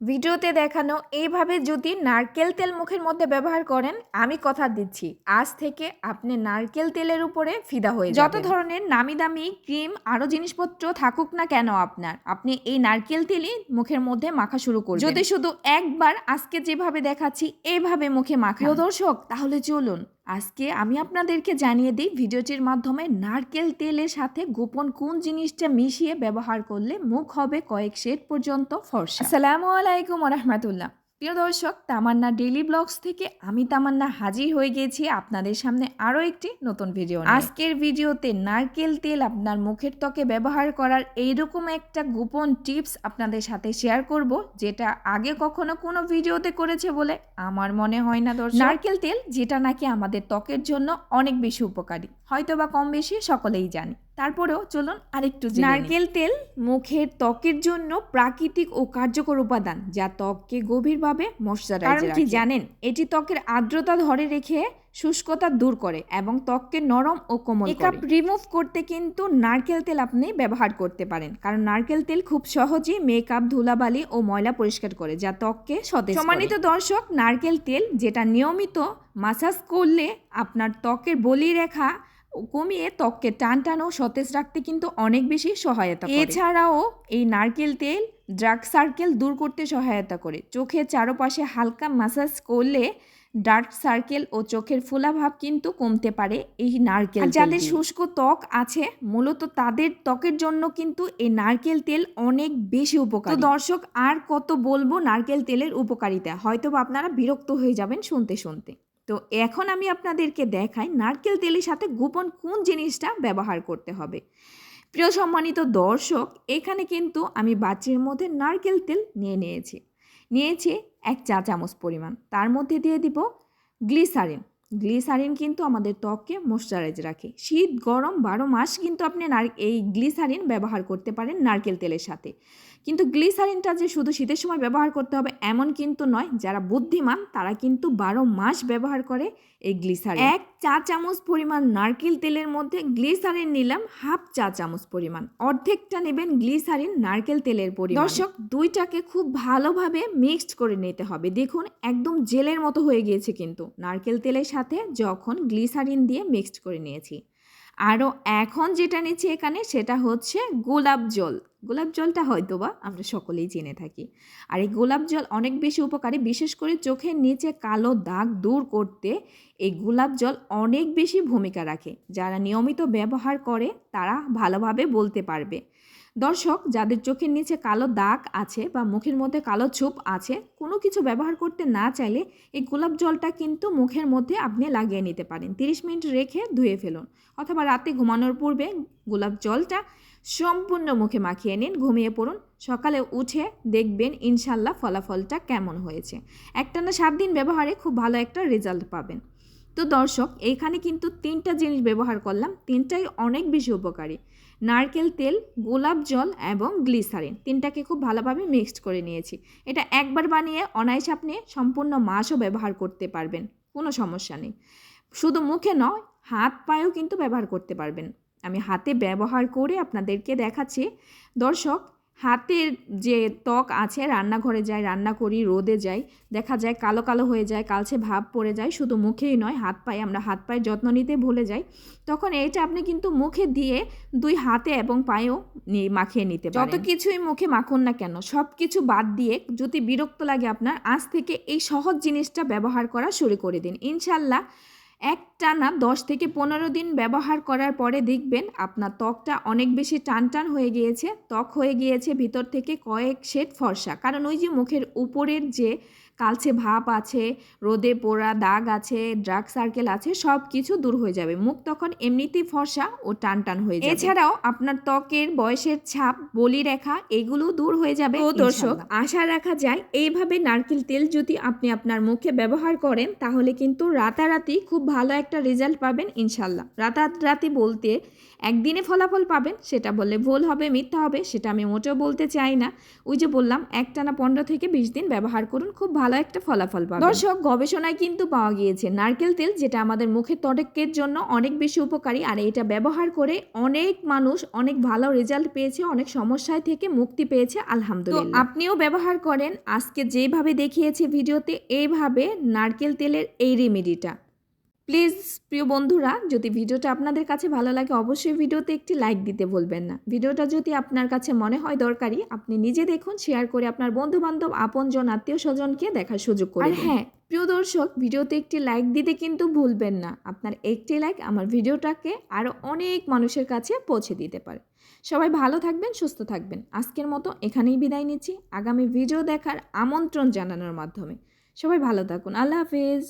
ভিডিওতে দেখানো এইভাবে যদি নারকেল তেল মুখের মধ্যে ব্যবহার করেন আমি কথা দিচ্ছি আজ থেকে আপনি নারকেল তেলের উপরে ফিদা হয়ে যত ধরনের নামি দামি ক্রিম আরও জিনিসপত্র থাকুক না কেন আপনার আপনি এই নারকেল তেলই মুখের মধ্যে মাখা শুরু করুন যদি শুধু একবার আজকে যেভাবে দেখাচ্ছি এইভাবে মুখে মাখা দর্শক তাহলে চলুন আজকে আমি আপনাদেরকে জানিয়ে দিই, ভিডিওটির মাধ্যমে নারকেল তেলের সাথে গোপন কোন জিনিসটা মিশিয়ে ব্যবহার করলে মুখ হবে কয়েক শেড পর্যন্ত ফর্সা। আসসালামু আলাইকুম রহমতুল্লাহ। প্রিয় দর্শক তামান্না ডেইলি ব্লগস থেকে আমি তামান্না হাজির হয়ে গেছি আপনাদের সামনে আরও একটি নতুন ভিডিও। আজকের ভিডিওতে নারকেল তেল আপনার মুখের ত্বকে ব্যবহার করার এইরকম একটা গোপন টিপস আপনাদের সাথে শেয়ার করব, যেটা আগে কখনো কোনো ভিডিওতে করেছে বলে আমার মনে হয় না দর্শক নারকেল তেল, যেটা নাকি আমাদের ত্বকের জন্য অনেক বেশি উপকারী হয়তো বা কম বেশি সকলেই জানি তারপরেও চলুন আরেকটু নারকেল তেল মুখের ত্বকের জন্য প্রাকৃতিক ও কার্যকর উপাদান যা ত্বককে গভীরভাবে ময়শ্চারাইজ কারণ কি জানেন এটি ত্বকের আর্দ্রতা ধরে রেখে শুষ্কতা দূর করে এবং ত্বককে নরম ও কোমল মেকআপ রিমুভ করতে কিন্তু নারকেল তেল আপনি ব্যবহার করতে পারেন কারণ নারকেল তেল খুব সহজেই মেকআপ ধুলাবালি ও ময়লা পরিষ্কার করে যা ত্বককে সতেজ সম্মানিত দর্শক নারকেল তেল যেটা নিয়মিত মাসাজ করলে আপনার ত্বকের বলি রেখা কমিয়ে ত্বককে টান টান ও সতেজ রাখতে কিন্তু অনেক বেশি সহায়তা এছাড়াও এই নারকেল তেল ড্রাগ সার্কেল দূর করতে সহায়তা করে। চোখের চারপাশে হালকা মাসাজ করলে ডার্ক সার্কেল ও চোখের ফোলাভাব কিন্তু কমতে পারে এই নারকেল যাদের শুষ্ক ত্বক আছে মূলত তাদের ত্বকের জন্য কিন্তু এই নারকেল তেল অনেক বেশি উপকার। তো দর্শক আর কত বলব নারকেল তেলের উপকারিতা? হয়তো আপনারা বিরক্ত হয়ে যাবেন শুনতে শুনতে। তো এখন আমি আপনাদেরকে দেখাই নারকেল তেলের সাথে গোপন কোন জিনিসটা ব্যবহার করতে হবে। প্রিয় সম্মানিত দর্শক, এখানে কিন্তু আমি বাচ্চির মধ্যে নারকেল তেল নিয়ে নিয়েছি। নিয়েছি এক চা চামচ পরিমাণ। তার মধ্যে দিয়ে দিব গ্লিসারিন। গ্লিসারিন কিন্তু আমাদের ত্বককে ময়শ্চারাইজ রাখে। শীত, গরম বারো মাস কিন্তু আপনি নার, এই গ্লিসারিন ব্যবহার করতে পারেন নারকেল তেলের সাথে। কিন্তু গ্লিসারিনটা যে শুধু শীতের সময় ব্যবহার করতে হবে, এমন কিন্তু নয়, যারা বুদ্ধিমান তারা কিন্তু বারো মাস ব্যবহার করে এই গ্লিসারিন। এক চা চামচ পরিমাণ নারকেল তেলের মধ্যে গ্লিসারিন নিলাম, হাফ চা চামচ পরিমাণ। অর্ধেকটা নেবেন গ্লিসারিন নারকেল তেলের পরিমাণ। দর্শক, দুইটাকে খুব ভালোভাবে মিক্সড করে নিতে হবে। দেখুন, একদম জেলের মতো হয়ে গিয়েছে কিন্তু। নারকেল তেলের সাথে যখন গ্লিসারিন দিয়ে মিক্সড করে নিয়েছি। আরও এখন যেটা নিচ্ছি এখানে সেটা হচ্ছে গোলাপ জল। গোলাপ জলটা হয়তো বা আমরা সকলেই জেনে থাকি। আর এই গোলাপ জল অনেক বেশি উপকারী, বিশেষ করে চোখের নিচে কালো দাগ দূর করতে এই গোলাপ জল অনেক বেশি ভূমিকা রাখে। যারা নিয়মিত ব্যবহার করে তারা ভালোভাবে বলতে পারবে। দর্শক, যাদের চোখের নিচে কালো দাগ আছে বা মুখের মধ্যে কালো ছোপ আছে, কোনো কিছু ব্যবহার করতে না চাইলে এই গোলাপ জলটা কিন্তু মুখের মধ্যে আপনি লাগিয়ে নিতে পারেন। 30 মিনিট রেখে ধুয়ে ফেলুন অথবা রাতে ঘুমানোর পূর্বে গোলাপ জলটা সম্পূর্ণ মুখে মাখিয়ে নিন, ঘুমিয়ে পড়ুন। সকালে উঠে দেখবেন ইনশাল্লাহ ফলাফলটা কেমন হয়েছে। একটানা সাত দিন ব্যবহারে খুব ভালো একটা রেজাল্ট পাবেন। তো দর্শক, এইখানে কিন্তু তিনটা জিনিস ব্যবহার করলাম, তিনটাই অনেক বেশি উপকারী। নারকেল তেল, গোলাপ জল এবং গ্লিসারিন। তিনটাকে খুব ভালোভাবে মিক্সড করে নিয়েছি। এটা একবার বানিয়ে, অনায়াসে আপনি সম্পূর্ণ মাসও ব্যবহার করতে পারবেন, কোনো সমস্যা নেই। শুধু মুখে নয়, হাত পায়েও কিন্তু ব্যবহার করতে পারবেন। আমি হাতে ব্যবহার করে আপনাদেরকে দেখাচ্ছি। দর্শক হাতের যে ত্বক আছে, রান্নাঘরে যাই রান্না করি, রোদে যাই, দেখা যায় কালো কালো হয়ে যায় কালছে ভাব পড়ে যায়, শুধু মুখেই নয়, হাত পায়ে, আমরা হাত পায়ের যত্ন নিতে ভুলে যাই। তখন এইটা আপনি কিন্তু মুখে দিয়ে দুই হাতে এবং পায়েও মাখিয়ে নিতে যত কিছুই মুখে মাখুন না কেন সব কিছু বাদ দিয়ে যদি বিরক্ত লাগে আপনার, আজ থেকে এই সহজ জিনিসটা ব্যবহার করা শুরু করে দিন। ইনশাল্লাহ একটানা দশ থেকে পনেরো দিন ব্যবহার করার পরে দেখবেন আপনার ত্বকটা অনেক বেশি টান টান হয়ে গিয়েছে, ত্বক হয়ে গিয়েছে, ভিতর থেকে কয়েক শেড ফর্সা। কারণ ওই যে মুখের উপরের যে কালচে ভাব আছে রোদে পোড়া দাগ আছে ড্রাগ সার্কেল আছে সব কিছু দূর হয়ে যাবে। মুখ তখন এমনিতেই ফর্সা ও টান টান হয়ে যাবে। এছাড়াও আপনার ত্বকের বয়সের ছাপ বলি রেখা এগুলো দূর হয়ে যাবে ও দর্শক আশা রাখা যায় এইভাবে নারকেল তেল যদি আপনি আপনার মুখে ব্যবহার করেন তাহলে কিন্তু রাতারাতি খুব ভালো একটা রেজাল্ট পাবেন ইনশাল্লাহ। রাতারাতি বলতে একদিনে ফলাফল পাবেন সেটা বললে ভুল হবে মিথ্যা হবে সেটা আমি মোটেও বলতে চাই না। ওই যে বললাম একটানা পনেরো থেকে বিশ দিন ব্যবহার করুন খুব ভালো একটা ফলাফল পাবেন। দর্শক গবেষণায় কিন্তু পাওয়া গিয়েছে নারকেল তেল যেটা আমাদের মুখের ত্বকের জন্য অনেক বেশি উপকারী আর এটা ব্যবহার করে অনেক মানুষ অনেক ভালো রেজাল্ট পেয়েছে অনেক সমস্যায় থেকে মুক্তি পেয়েছে আলহামদুলিল্লাহ। আপনিও ব্যবহার করেন আজকে যেভাবে দেখিয়েছি ভিডিওতে এইভাবে নারকেল তেলের এই রেমেডিটা প্লিজ প্রিয় বন্ধুরা যদি ভিডিওটা আপনাদের কাছে ভালো লাগে অবশ্যই ভিডিওতে একটি লাইক দিতে ভুলবেন না। ভিডিওটা যদি আপনার কাছে মনে হয় দরকারি আপনি নিজে দেখুন শেয়ার করে আপনার বন্ধু বান্ধব আপনজন আত্মীয় স্বজনকে দেখার সুযোগ করে হ্যাঁ প্রিয় দর্শক ভিডিওতে একটি লাইক দিতে কিন্তু ভুলবেন না। আপনার একটি লাইক আমার ভিডিওটাকে আরও অনেক মানুষের কাছে পৌঁছে দিতে পারে। সবাই ভালো থাকবেন সুস্থ থাকবেন। আজকের মতো এখানেই বিদায় নিচ্ছি। আগামী ভিডিও দেখার আমন্ত্রণ জানানোর মাধ্যমে। সবাই ভালো থাকুন। আল্লাহ হাফেজ।